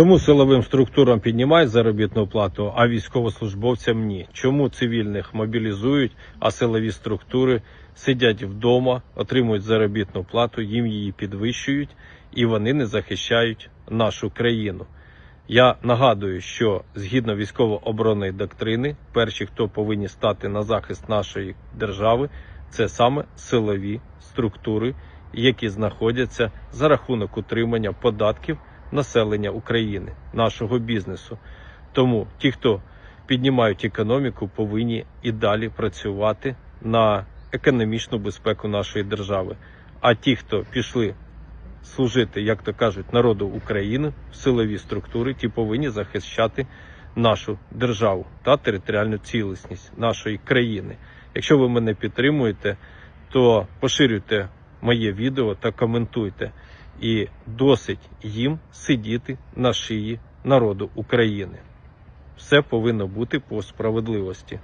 Чому силовим структурам піднімають заробітну плату, а військовослужбовцям ні? Чому цивільних мобілізують, а силові структури сидять вдома, отримують заробітну плату, їм її підвищують і вони не захищають нашу країну? Я нагадую, що згідно військово-оборонної доктрини, перші, хто повинні стати на захист нашої держави, це саме силові структури, які знаходяться за рахунок утримання податків населення України, нашого бізнесу. Тому ті, хто піднімають економіку, повинні і далі працювати на економічну безпеку нашої держави. А ті, хто пішли служити, як то кажуть, народу України в силові структури, ті повинні захищати нашу державу та територіальну цілісність нашої країни. Якщо ви мене підтримуєте, то поширюйте моє відео та коментуйте. І досить їм сидіти на шиї народу України. Все повинно бути по справедливості.